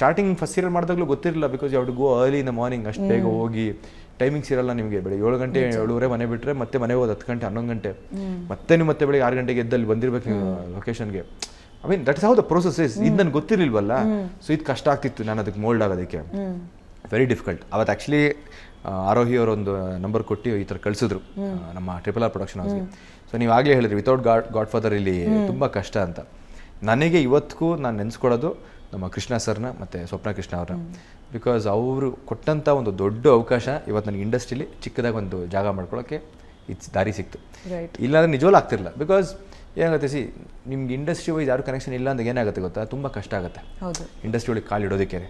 Starting first serial ಮಾಡಿದಾಗಲೂ ಗೊತ್ತಿರಲಿಲ್ಲ because you go early in the morning ಅಷ್ಟು ಬೇಗ ಹೋಗಿ. ಟೈಮಿಂಗ್ಸ್ ಇರಲ್ಲ ನಿಮಗೆ ಬೆಳಿಗ್ಗೆ ಏಳು ಗಂಟೆ ಏಳುವರೆ ಮನೆ ಬಿಟ್ಟರೆ ಮತ್ತೆ ಮನೆಗೆ ಹೋದ ಹತ್ತು ಗಂಟೆ ಹನ್ನೊಂದು ಗಂಟೆ. ಮತ್ತೆ ನೀವು ಮತ್ತೆ ಬೆಳಿಗ್ಗೆ ಆರು ಗಂಟೆಗೆ ಎದ್ದಲ್ಲಿ ಬಂದಿರಬೇಕು ನೀವು ಲೊಕೇಶನ್ಗೆ I mean that's how the process is ಇದು ನನಗೆ ಗೊತ್ತಿರಲಿಲ್ವಲ್ಲ? ಸೊ ಇದು ಕಷ್ಟ ಆಗ್ತಿತ್ತು ನಾನು ಅದಕ್ಕೆ ಮೋಲ್ಡ್ ಆಗೋದಕ್ಕೆ. ವೆರಿ ಡಿಫಿಕಲ್ಟ್ ಅವತ್ತು ಆ್ಯಕ್ಚುಲಿ ಆರೋಹಿ ಅವರು ಒಂದು ನಂಬರ್ ಕೊಟ್ಟು ಈ ಥರ ಕಳಿಸಿದ್ರು ನಮ್ಮ ಟ್ರಿಪಲ್ ಆರ್ ಪ್ರೊಡಕ್ಷನ್ ಹೌಸ್ಗೆ ಸೊ ನೀವು ಆಗಲೇ ಹೇಳಿದ್ರಿ ವಿತೌಟ್ ಗಾಡ್ ಗಾಡ್ ಫಾದರ್ ಇಲ್ಲಿ ತುಂಬ ಕಷ್ಟ ಅಂತ. ನನಗೆ ಇವತ್ತಿಗೂ ನಾನು ನೆನೆಸ್ಕೊಳ್ಳೋದು ನಮ್ಮ ಕೃಷ್ಣ ಸರ್ನ ಮತ್ತು ಸ್ವಪ್ನ ಕೃಷ್ಣ ಅವ್ರನ್ನ. ಬಿಕಾಸ್ ಅವರು ಕೊಟ್ಟಂಥ ಒಂದು ದೊಡ್ಡ ಅವಕಾಶ ಇವತ್ತು ನನಗೆ ಇಂಡಸ್ಟ್ರಿಲಿ ಚಿಕ್ಕದಾಗಿ ಒಂದು ಜಾಗ ಮಾಡ್ಕೊಳ್ಳೋಕ್ಕೆ ಇಟ್ಸ್ ದಾರಿ ಸಿಕ್ತು. ರೈಟ್ ಇಲ್ಲಾಂದ್ರೆ ನಿಜವಲ್ಲ ಆಗ್ತಿರಲಿಲ್ಲ. ಬಿಕಾಸ್ ಏನಾಗುತ್ತೆ ಸಿ ನಿಮ್ಗೆ ಇಂಡಸ್ಟ್ರಿ ವೈಸ್ ಯಾರು ಕನೆಕ್ಷನ್ ಇಲ್ಲ ಅಂದ್ರೆ ಏನಾಗುತ್ತೆ ಗೊತ್ತಾ? ತುಂಬ ಕಷ್ಟ ಆಗುತ್ತೆ. ಇಂಡಸ್ಟ್ರಿ ಒಳಗೆ ಕಾಲು ಇಡೋದಕ್ಕೆ.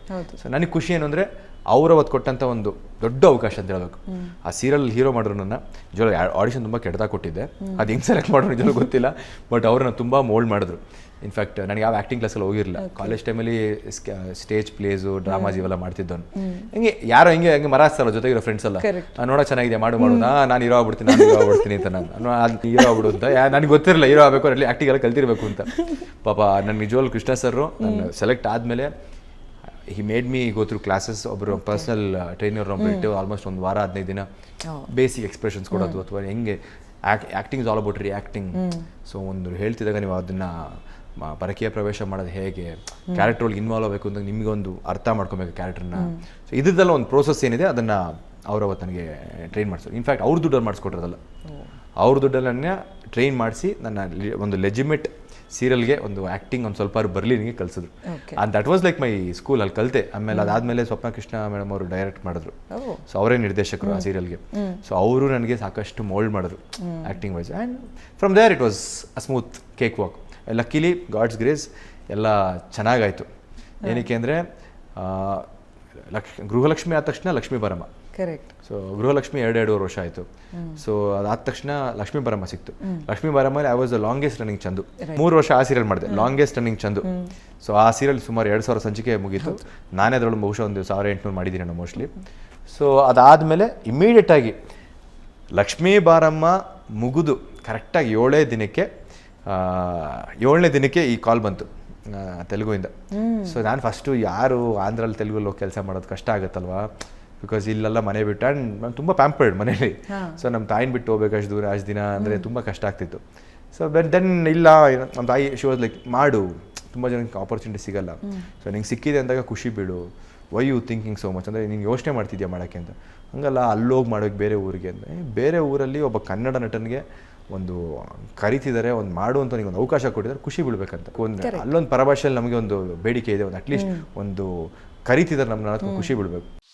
ಸೊ ನನಗೆ ಖುಷಿ ಏನು ಅಂದರೆ ಅವ್ರು ಅವತ್ತು ಕೊಟ್ಟಂಥ ಒಂದು ದೊಡ್ಡ ಅವಕಾಶ ಅಂತ ಹೇಳಬೇಕು. ಆ ಸೀರಿಯಲ್ ಹೀರೋ ಮಾಡಿದ್ರು ನನ್ನ ನಿಜವಾಗ ಆಡಿಷನ್ ತುಂಬ ಕೆಟ್ಟದಾಗ ಕೊಟ್ಟಿದ್ದೆ. ಅದು ಹೆಂಗೆ ಸೆಲೆಕ್ಟ್ ಮಾಡೋರು ನಿಜವಾಗ ಗೊತ್ತಿಲ್ಲ. ಬಟ್ ಅವ್ರನ್ನ ತುಂಬ ಮೋಲ್ಡ್ ಮಾಡಿದ್ರು. ಇನ್ಫ್ಯಾಕ್ಟ್ ನನಗೆ ಯಾವ ಆ್ಯಕ್ಟಿಂಗ್ ಕ್ಲಾಸಲ್ಲಿ ಹೋಗಿರಲಿಲ್ಲ. ಕಾಲೇಜ್ ಟೈಮಲ್ಲಿ ಸ್ಟೇಜ್ ಪ್ಲೇಸು ಡ್ರಾಮಾಸ್ ಇವೆಲ್ಲ ಮಾಡ್ತಿದ್ದವನು ಹಿಂಗೆ ಯಾರೋ ಹಿಂಗೆ ಹಂಗೆ ಮರ ಹಚ್ತಾರಲ್ಲ ಜೊತೆಗಿರೋ ಫ್ರೆಂಡ್ಸ್ ಎಲ್ಲ. ನೋಡೋ ಚೆನ್ನಾಗಿದೆ ಮಾಡು ಮಾಡು. ನಾನು ಹೀರೋ ಆಗ್ಬಿಡ್ತೀನಿ ನಾನು ಹೀರೋ ಆಗ್ಬಿಡ್ತೀನಿ ಅಂತ ನಾನು. ಹೀರೋ ಆಗ್ಬಿಡು ಅಂತ. ನನಗೆ ಗೊತ್ತಿರಲಿಲ್ಲ ಹೀರೋ ಆಗಬೇಕು ಅಲ್ಲಿ ಆ್ಯಕ್ಟಿಂಗ್ ಎಲ್ಲ ಕಲ್ತಿರ್ಬೇಕು ಅಂತ. ಪಾಪ ನನ್ನ ನಿಜವಲ್ ಕೃಷ್ಣ ಸರ್ರು ನಾನು ಸೆಲೆಕ್ಟ್ ಆದಮೇಲೆ he made me go through classes ಒಬ್ಬರು ಪರ್ಸನಲ್ ಟ್ರೈನರ್ ಒಬ್ಬರು ಇಟ್ಟು ಆಲ್ಮೋಸ್ಟ್ ಒಂದು ವಾರ ಹದಿನೈದು ದಿನ ಬೇಸಿಕ್ ಎಕ್ಸ್ಪ್ರೆಷನ್ಸ್ ಕೊಡೋದು ಅಥವಾ ಹೆಂಗೆ acting is all about reacting so ಒಂದು ಹೇಳ್ತಿದ್ದಾಗ ನೀವು ಅದನ್ನು ಪರಕೀಯ ಪ್ರವೇಶ ಮಾಡೋದು ಹೇಗೆ? ಕ್ಯಾರೆಕ್ಟರ್ ಒಳಗೆ ಇನ್ವಾಲ್ವ್ ಆಗಬೇಕು ಅಂತ ನಿಮಗೆ ಒಂದು ಅರ್ಥ ಮಾಡ್ಕೊಬೇಕು ಕ್ಯಾರೆಕ್ಟರ್ನ ಸೊ ಇದ್ರದ್ದೆಲ್ಲ ಒಂದು ಪ್ರೋಸೆಸ್ ಏನಿದೆ ಅದನ್ನು ಅವ್ರು ಅವತ್ತು ನನಗೆ ಟ್ರೈನ್ ಮಾಡಿಸೋರು ಇನ್ಫ್ಯಾಕ್ಟ್ ಅವ್ರ ದುಡ್ಡಲ್ಲಿ ಮಾಡಿಸ್ಕೊಟ್ಟಿರೋದಲ್ಲ. ಅವ್ರ ದುಡ್ಡಲ್ಲನ್ನೇ ಟ್ರೈನ್ ಮಾಡಿಸಿ ನನ್ನ ಒಂದು ಲೆಜಿಮೆಟ್ ಸೀರಿಯಲ್ಗೆ ಒಂದು ಆ್ಯಕ್ಟಿಂಗ್ ಒಂದು ಸ್ವಲ್ಪ ಬರಲಿ ನಿಮಗೆ ಕಲಿಸಿದ್ರು. And that was like my school ಅಲ್ಲಿ ಕಲಿತೆ. ಆಮೇಲೆ ಅದಾದಮೇಲೆ ಸ್ವಪ್ನ ಕೃಷ್ಣ ಮೇಡಮ್ ಅವರು ಡೈರೆಕ್ಟ್ ಮಾಡಿದ್ರು. ಸೊ ಅವರೇ ನಿರ್ದೇಶಕರು ಆ ಸೀರಿಯಲ್ಗೆ ಸೊ ಅವರು ನನಗೆ ಸಾಕಷ್ಟು ಮೋಲ್ಡ್ ಮಾಡಿದ್ರು acting wise and from there it was a smooth cakewalk luckily God's grace ಎಲ್ಲ ಚೆನ್ನಾಗಾಯಿತು. ಏನಕ್ಕೆ ಅಂದರೆ ಲಕ್ಷ ಗೃಹಲಕ್ಷ್ಮಿ ಆದ ತಕ್ಷಣ ಲಕ್ಷ್ಮೀ ಬರಮ್ಮ ಕರೆಕ್ಟ್ ಸೊ ಗೃಹಲಕ್ಷ್ಮಿ ಎರಡು ಎರಡೂವರೆ ವರ್ಷ ಆಯಿತು. ಸೊ ಅದಾದ ತಕ್ಷಣ ಲಕ್ಷ್ಮೀ ಬರಮ್ಮ ಸಿಕ್ತು. Lakshmi ಬರಮ್ಮಲ್ಲಿ I was the longest running Chandu. ಮೂರು ವರ್ಷ ಆ ಸೀರಿಯಲ್ ಮಾಡಿದೆ. Longest running Chandu. ಸೊ ಆ ಸೀರಿಯಲ್ ಸುಮಾರು ಎರಡು ಸಾವಿರ ಸಂಚಿಕೆ ಮುಗೀತು. ನಾನೇ ಅದರೊಳಗೆ ಬಹುಶಃ ಒಂದು ಸಾವಿರ ಎಂಟುನೂರು ಮಾಡಿದ್ದೀನಿ ನಾನು ಮೋಸ್ಟ್ಲಿ ಸೊ ಅದಾದಮೇಲೆ ಇಮಿಡಿಯೇಟ್ ಆಗಿ ಲಕ್ಷ್ಮೀ ಬಾರಮ್ಮ ಮುಗಿದು ಕರೆಕ್ಟಾಗಿ ಏಳೇ ದಿನಕ್ಕೆ ಏಳನೇ ದಿನಕ್ಕೆ ಈ ಕಾಲ್ ಬಂತು ತೆಲುಗುವಿಂದ ಸೊ ನಾನು ಫಸ್ಟು ಯಾರು ಆಂಧ್ರಲ್ಲಿ ತೆಲುಗಲ್ಲಿ ಹೋಗಿ ಕೆಲಸ ಮಾಡೋದು ಕಷ್ಟ ಆಗುತ್ತಲ್ವಾ? ಬಿಕಾಸ್ ಇಲ್ಲೆಲ್ಲ ಮನೆ ಬಿಟ್ಟು ಆ್ಯಂಡ್ ನಾನು ತುಂಬ ಪ್ಯಾಂಪರ್ಡ್ ಮನೇಲಿ. ಸೊ ನಮ್ಮ ತಾಯಿನ ಬಿಟ್ಟು ಹೋಗ್ಬೇಕಷ್ಟು ದೂರ ಅಷ್ಟು ದಿನ ಅಂದರೆ ತುಂಬ ಕಷ್ಟ ಆಗ್ತಿತ್ತು. ಸೊ ಬೆನ್ ದೆನ್ ಇಲ್ಲ ನಮ್ಮ ತಾಯಿ ಶಿ ವಾಸ್ ಲೈಕ್ ಮಾಡು ತುಂಬ ಜನಕ್ಕೆ ಆಪರ್ಚುನಿಟಿ ಸಿಗಲ್ಲ. ಸೊ ನಿಂಗೆ ಸಿಕ್ಕಿದೆ ಅಂದಾಗ ಖುಷಿ ಬಿಡು. Why you thinking so much ಅಂದರೆ ನೀನು ಯೋಚನೆ ಮಾಡ್ತಿದ್ಯಾ ಮಾಡೋಕ್ಕೆ? ಅಂತ. ಹಂಗಲ್ಲ ಅಲ್ಲೋಗಿ ಮಾಡೋಕ್ಕೆ ಬೇರೆ ಊರಿಗೆ. ಅಂದರೆ ಬೇರೆ ಊರಲ್ಲಿ ಒಬ್ಬ ಕನ್ನಡ ನಟನಿಗೆ ಒಂದು ಕರಿತಿದ್ದಾರೆ ಒಂದು ಮಾಡು ಅಂತ ಒಂದು ಅವಕಾಶ ಕೊಟ್ಟಿದ್ದಾರೆ ಖುಷಿ ಬಿಡ್ಬೇಕಂತ ಒಂದು ಅಲ್ಲೊಂದು ಪರಭಾಷೆಯಲ್ಲಿ ನಮಗೆ ಒಂದು ಬೇಡಿಕೆ ಇದೆ ಒಂದು ಅಟ್ಲೀಸ್ಟ್ ಒಂದು ಕರಿತಿದ್ದಾರೆ ನಮ್ಮನ್ನ ಖುಷಿ ಬಿಡಬೇಕು